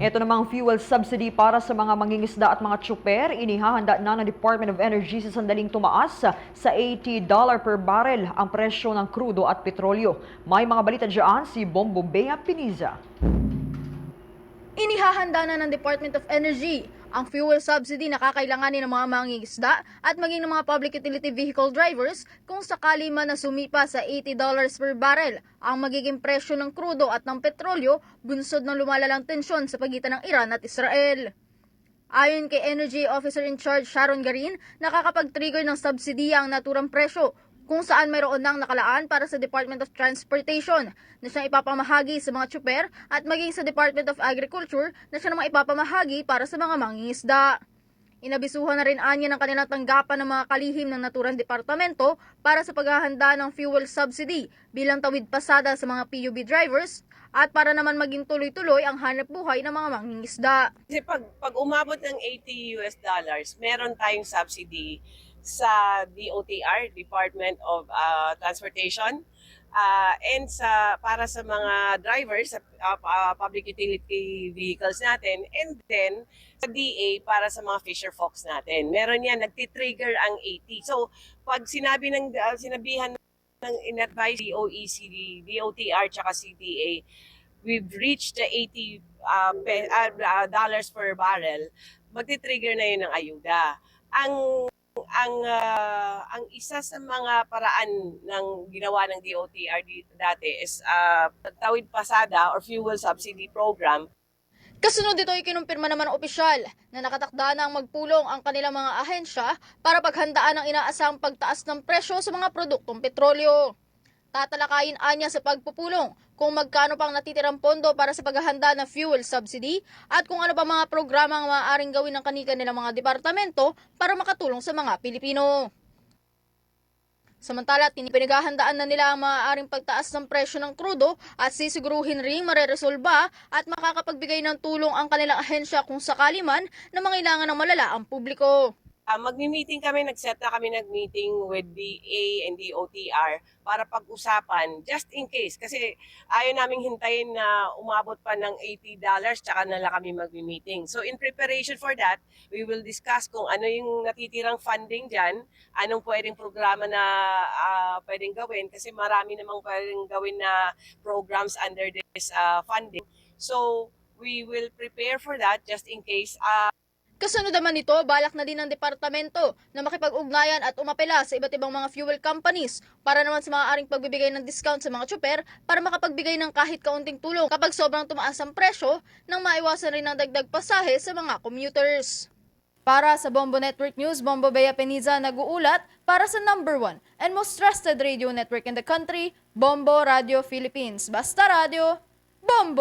Ito namang fuel subsidy para sa mga mangingisda at mga tsuper, inihahanda na ng Department of Energy sa sandaling tumaas sa $80 per barrel ang presyo ng krudo at petrolyo. May mga balita dyan si Bombo Bea Piniza. Inihahanda na ng Department of Energy ang fuel subsidy na kakailanganin ng mga mangingisda at maging ng mga public utility vehicle drivers kung sakali man na sumipa sa $80 per barrel ang magiging presyo ng krudo at ng petrolyo bunsod ng lumalalang tensyon sa pagitan ng Iran at Israel. Ayon kay Energy Officer in Charge Sharon Garin, nakakapag-trigger ng subsidiya ang naturang presyo kung saan mayroon nang nakalaan para sa Department of Transportation na siyang ipapamahagi sa mga tsuper at maging sa Department of Agriculture na siya namang ipapamahagi para sa mga mangingisda. Inabisuhan na rin anya ng kanilang tanggapan ng mga kalihim ng naturang departamento para sa paghahanda ng fuel subsidy bilang tawid pasada sa mga PUB drivers at para naman maging tuloy-tuloy ang hanap buhay ng mga mangingisda. Kasi pag, pag umabot ng 80 US dollars, meron tayong subsidy sa DOTR, Department of uh, Transportation, uh, and sa para sa mga drivers sa uh, uh, public utility vehicles natin, and then sa DA para sa mga fisher folks natin. Meron yan, nagtitrigger ang 80. So, pag sinabi ng, uh, sinabihan ng in-advise DOECD, DOTR, tsaka CDA, we've reached the 80 uh, pe- uh, uh, dollars per barrel, magti-trigger na yun ng ayuda. Ang ang ah, ang isa sa mga paraan ng ginawa ng DOTR dati is uh, tawid pasada or fuel subsidy program Kasunod dito ay kinumpirma naman ng opisyal na nakatakda na ang magpulong ang kanilang mga ahensya para paghandaan ang inaasahang pagtaas ng presyo sa mga produktong petrolyo. Tatalakayin anya sa pagpupulong kung magkano pang natitirang pondo para sa paghahanda ng fuel subsidy at kung ano pa mga programa ang maaaring gawin ng kanika nilang mga departamento para makatulong sa mga Pilipino. Samantala, pinaghahandaan na nila ang maaaring pagtaas ng presyo ng krudo at sisiguruhin ring mareresolba at makakapagbigay ng tulong ang kanilang ahensya kung sakali man na mangailangan ng malala ang publiko. Ah, magmi-meeting kami, nag-set na kami nag-meeting with DA and DOTR para pag-usapan just in case kasi ayaw naming hintayin na umabot pa ng $80 tsaka na lang kami magmi-meeting. So in preparation for that, we will discuss kung ano yung natitirang funding dyan, anong pwedeng programa na ah, pwedeng gawin kasi marami namang pwedeng gawin na programs under this ah, funding. So we will prepare for that just in case ah, Kasunod naman nito, balak na din ng departamento na makipag-ugnayan at umapela sa iba't ibang mga fuel companies para naman sa maaaring pagbibigay ng discount sa mga tsuper para makapagbigay ng kahit kaunting tulong kapag sobrang tumaas ang presyo nang maiwasan rin ng dagdag pasahe sa mga commuters. Para sa Bombo Network News, Bombo Bea Peniza nag-uulat para sa number one and most trusted radio network in the country, Bombo Radio Philippines. Basta Radio, Bombo!